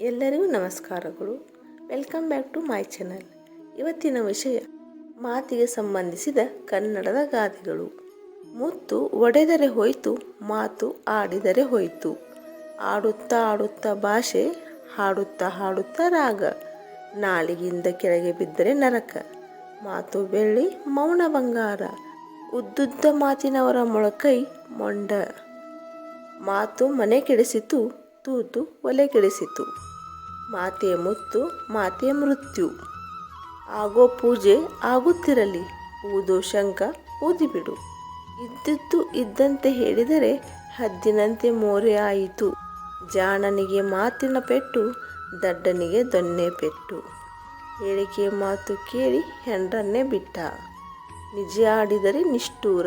ಎಲ್ಲರಿಗೂ ನಮಸ್ಕಾರಗಳು. Welcome back to my channel ಇವತ್ತಿನ ವಿಷಯ, ಮಾತಿಗೆ ಸಂಬಂಧಿಸಿದ ಕನ್ನಡದ ಗಾದೆಗಳು. ಮುತ್ತು ಒಡೆದರೆ ಹೋಯಿತು, ಮಾತು ಆಡಿದರೆ ಹೋಯಿತು. ಆಡುತ್ತಾ ಆಡುತ್ತಾ ಭಾಷೆ, ಹಾಡುತ್ತಾ ಹಾಡುತ್ತಾ ರಾಗ. ನಾಳಿಗಿಂದ ಕೆಳಗೆ ಬಿದ್ದರೆ ನರಕ. ಮಾತು ಬೆಳ್ಳಿ ಮೌನ ಬಂಗಾರ. ಉದ್ದುದ್ದ ಮಾತಿನವರ ಮೊಳಕೈ ಮೊಂಡ. ಮಾತು ಮನೆ ಕೆಡಿಸಿತು, ತೂತು ಒಲೆ ಕೆಡಿಸಿತು. ಮಾತೆ ಮುತ್ತು, ಮಾತೆಯ ಮೃತ್ಯು. ಆಗೋ ಪೂಜೆ ಆಗುತ್ತಿರಲಿ, ಊದೋ ಶಂಕ ಊದಿಬಿಡು. ಇದ್ದದ್ದು ಇದ್ದಂತೆ ಹೇಳಿದರೆ ಹದ್ದಿನಂತೆ ಮೋರೆ ಆಯಿತು. ಜಾಣನಿಗೆ ಮಾತಿನ ಪೆಟ್ಟು, ದಡ್ಡನಿಗೆ ದೊನ್ನೆ ಪೆಟ್ಟು. ಹೇಳಿಕೆ ಮಾತು ಕೇಳಿ ಹೆಂಡ್ರನ್ನೇ ಬಿಟ್ಟ. ನಿಜ ಆಡಿದರೆ ನಿಷ್ಠೂರ.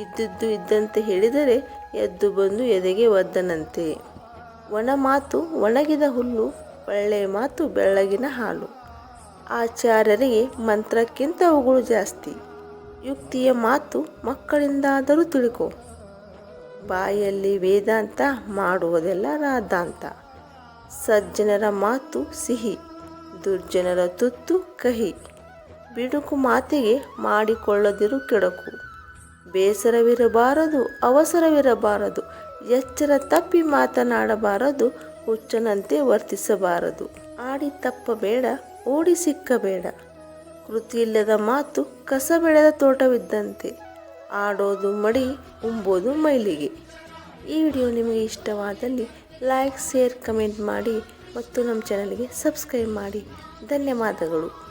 ಇದ್ದದ್ದು ಇದ್ದಂತೆ ಹೇಳಿದರೆ ಎದ್ದು ಬಂದು ಎದೆಗೆ ಒದ್ದನಂತೆ. ಒಣ ಮಾತು ಒಣಗಿದ ಹುಲ್ಲು ಒಳ್ಳೆಯ ಮಾತು ಬೆಳ್ಳಗಿನ ಹಾಲು. ಆಚಾರ್ಯರಿಗೆ ಮಂತ್ರಕ್ಕಿಂತ ಅವುಗಳು ಜಾಸ್ತಿ. ಯುಕ್ತಿಯ ಮಾತು ಮಕ್ಕಳಿಂದಾದರೂ ತಿಳ್ಕೊ. ಬಾಯಲ್ಲಿ ವೇದಾಂತ ಮಾಡುವುದೆಲ್ಲ ರಾದಾಂತ ಸಜ್ಜನರ ಮಾತು ಸಿಹಿ, ದುರ್ಜನರ ತುತ್ತು ಕಹಿ. ಬಿಡುಕು ಮಾತಿಗೆ ಮಾಡಿಕೊಳ್ಳದಿರು ಕೆಡಕು. ಬೇಸರವಿರಬಾರದು, ಅವಸರವಿರಬಾರದು ಎಚ್ಚರ ತಪ್ಪಿ ಮಾತನಾಡಬಾರದು, ಹುಚ್ಚನಂತೆ ವರ್ತಿಸಬಾರದು. ಆಡಿ ತಪ್ಪಬೇಡ ಓಡಿ ಸಿಕ್ಕಬೇಡ ಕೃತಿಯಿಲ್ಲದ ಮಾತು ಕಸ ಬೆಳೆದ ತೋಟವಿದ್ದಂತೆ. ಆಡೋದು ಮಡಿ, ಉಂಬೋದು ಮೈಲಿಗೆ. ಈ ವಿಡಿಯೋ ನಿಮಗೆ ಇಷ್ಟವಾದಲ್ಲಿ ಲೈಕ್, ಶೇರ್, ಕಮೆಂಟ್ ಮಾಡಿ ಮತ್ತು ನಮ್ಮ ಚಾನಲ್ಗೆ ಸಬ್ಸ್ಕ್ರೈಬ್ ಮಾಡಿ. ಧನ್ಯವಾದಗಳು.